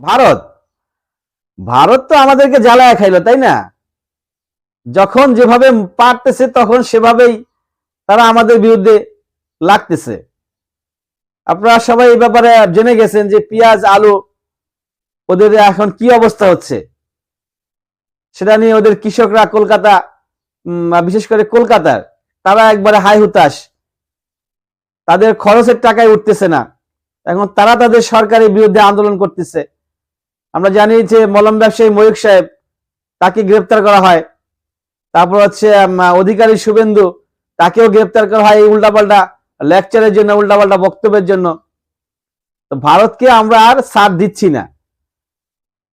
ভারত? ভারত তো আমাদেরকে জ্বালায় খাইলো, তাই না? যখন যেভাবে পারতেছে, তখন সেভাবেই তারা আমাদের বিরুদ্ধে লাগতেছে। আপনারা সবাই এই ব্যাপারে জেনে গেছেন যে পেঁয়াজ, আলু, ওদের এখন কি অবস্থা হচ্ছে? সেটা নিয়ে ওদের কৃষকরা কলকাতা বিশেষ করে কলকাতার, তারা একবারে হাই হুতাশ। তাদের খরচের টাকায় উঠতেছে না। এখন তারা তাদের সরকারের বিরুদ্ধে আন্দোলন করতেছে। আমরা জানি যে মলম ব্যবসায়ী ময়ূক সাহেব, তাকে গ্রেপ্তার করা হয়। তারপর হচ্ছে অধিকারী শুভেন্দু, তাকেও গ্রেপ্তার করা হয় এই উল্টাপাল্টা লেকচারের জন্য, উল্টাপাল্টা বক্তব্যের জন্য। তো ভারতকে আমরা আর সাথ দিচ্ছি না।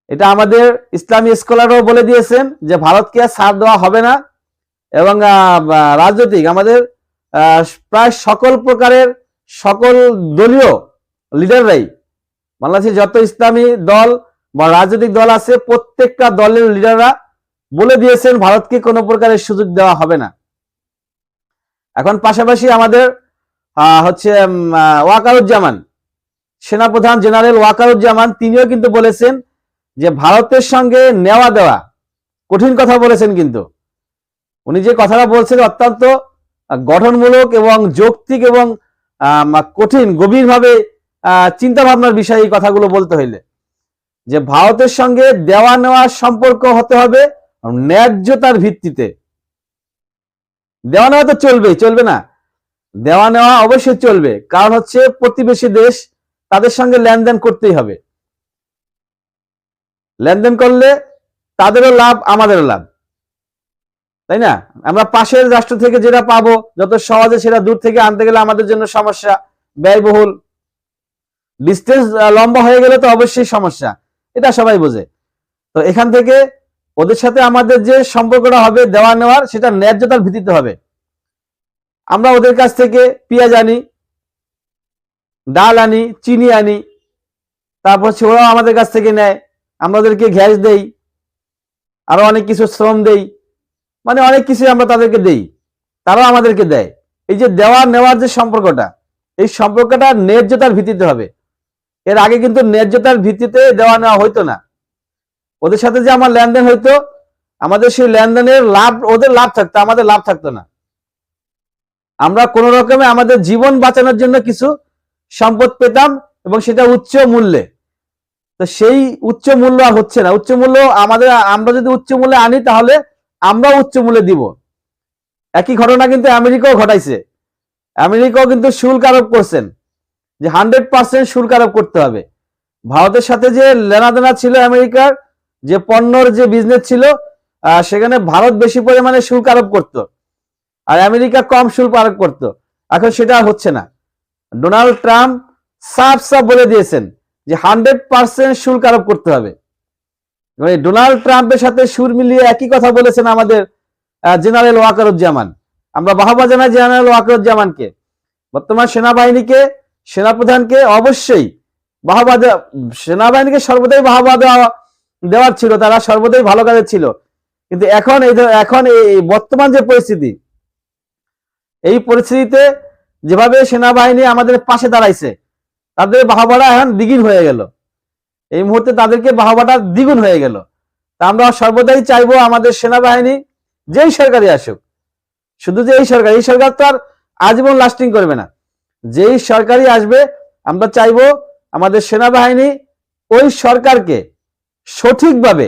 এটা আমাদের ইসলামী স্কলারও বলে দিয়েছেন যে ভারতকে আর সাথ দেওয়া হবে না এবং রাজনৈতিক আমাদের প্রায় সকল প্রকারের সকল দলীয় লিডাররাই বাংলাদেশে যত ইসলামী দল বা রাজনৈতিক দল আছে, প্রত্যেকটা দলের লিডাররা বলে দিয়েছেন ভারতকে কোনো প্রকারের সুযোগ দেওয়া হবে না। এখন পাশাপাশি আমাদের হচ্ছে ওয়াকারুজ্জামান, সেনাপ্রধান জেনারেল ওয়াকারুজ্জামান, তিনিও কিন্তু বলেছেন যে ভারতের সঙ্গে নেওয়া দেওয়া কঠিন কথা বলেছেন কিন্তু। উনি যে কথাটা বলছেন অত্যন্ত গঠনমূলক এবং যৌক্তিক এবং কঠিন, গভীরভাবে চিন্তা ভাবনার বিষয়ে এই কথাগুলো বলতে হইলে। যে ভারতের সঙ্গে দেওয়া নেওয়ার সম্পর্ক হতে হবে ন্যায্যতার ভিত্তিতে। দেওয়া নেওয়া তো চলবেই, চলবে না। দেওয়া নেওয়া অবশ্যই চলবে, কারণ হচ্ছে প্রতিবেশী দেশ, তাদের সঙ্গে লেনদেন করতেই হবে। লেনদেন করলে তাদেরও লাভ, আমাদেরও লাভ। তাই না? আমরা পাশের রাষ্ট্র থেকে যেটা পাবো, যত সহজে সেটা দূর থেকে আনতে গেলে আমাদের জন্য সমস্যা, ব্যয়বহুল। ডিস্টেন্স লম্বা হয়ে গেলে তো অবশ্যই সমস্যা। এটা সবাই বোঝে। তো এখান থেকে ওদের সাথে আমাদের যে সম্পর্কটা হবে, দেওয়া নেওয়ার, সেটা ন্যায্যতার ভিত্তিতে হবে। আমরা ওদের কাছ থেকে পেঁয়াজ আনি, ডাল আনি, চিনি আনি, তারপর ওরাও আমাদের কাছ থেকে নেয়। আমরা ওদেরকে গ্যাস দেই, আরও অনেক কিছু শ্রম দেই মানে অনেক কিছু আমরা তাদেরকে দেই, তারাও আমাদেরকে দেয়। এই যে দেওয়া নেওয়ার যে সম্পর্কটা, এই সম্পর্কটা ন্যায্যতার ভিত্তিতে হবে। এর আগে কিন্তু ন্যায্যতার ভিত্তিতে দেওয়া নেওয়া হইতো না। ওদের সাথে যে আমার লেনদেন হইতো, আমাদের সেই লেনদেনের লাভ, ওদের লাভ থাকতো, আমাদের লাভ থাকতো না। আমরা কোন রকমে আমাদের জীবন বাঁচানোর জন্য কিছু সম্পদ পেতাম এবং সেটা উচ্চ মূল্যে। তো সেই উচ্চ মূল্য আর হচ্ছে না। উচ্চ মূল্য আমাদের, আমরা যদি উচ্চ মূল্যে আনি, তাহলে আমরা উচ্চ মূল্যে দিব। একই ঘটনা কিন্তু আমেরিকাও ঘটাইছে। আমেরিকাও কিন্তু শুল্ক আরোপ করছেন। যে হান্ড্রেড পার্সেন্ট শুল্ক আরোপ করতে হবে। ভারতের সাথে যে লেনাদেনা ছিল আমেরিকার, যে পণ্যর যে বিজনেস ছিল সেখানে ভারত বেশি পরিমাণে শুল্ক আরোপ করত আর আমেরিকা কম শুল্ক আরোপ করত। এখন সেটা হচ্ছে না। ডোনাল্ড ট্রাম্প সাফ সাফ বলে দিয়েছেন যে হান্ড্রেড পার্সেন্ট শুল্ক আরোপ করতে হবে। এই ডোনাল্ড ট্রাম্পের সাথে সুর মিলিয়ে একই কথা বলেছেন আমাদের জেনারেল ওয়াকারুজ্জামান। আমরা বাহবা জানাই জেনারেল ওয়াকারুজ্জামানকে। বর্তমান সেনাবাহিনীকে সেনাপ্রধানকে অবশ্যই বাহবা দেওয়া- সেনাবাহিনীকে সর্বদাই বাহবা দেওয়া, দেওয়ার ছিল, তারা সর্বদাই ভালো কাজে ছিল। কিন্তু এখন এই এখন এই বর্তমান যে পরিস্থিতি, এই পরিস্থিতিতে যেভাবে সেনাবাহিনী আমাদের পাশে দাঁড়াইছে, তাদের বাহবাটা এখন দ্বিগুণ হয়ে গেল। এই মুহূর্তে তাদেরকে বাহবাটা দ্বিগুণ হয়ে গেল। তা আমরা সর্বদাই চাইব আমাদের সেনাবাহিনী যেই সরকারি আসুক, শুধু যে এই সরকার এই সরকার তো আর আজীবন লাস্টিং করবে না। যেই সরকারই আসবে আমরা চাইব আমাদের সেনাবাহিনী ওই সরকারকে সঠিকভাবে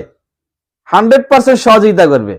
হান্ড্রেড পার্সেন্ট সহযোগিতা করবে।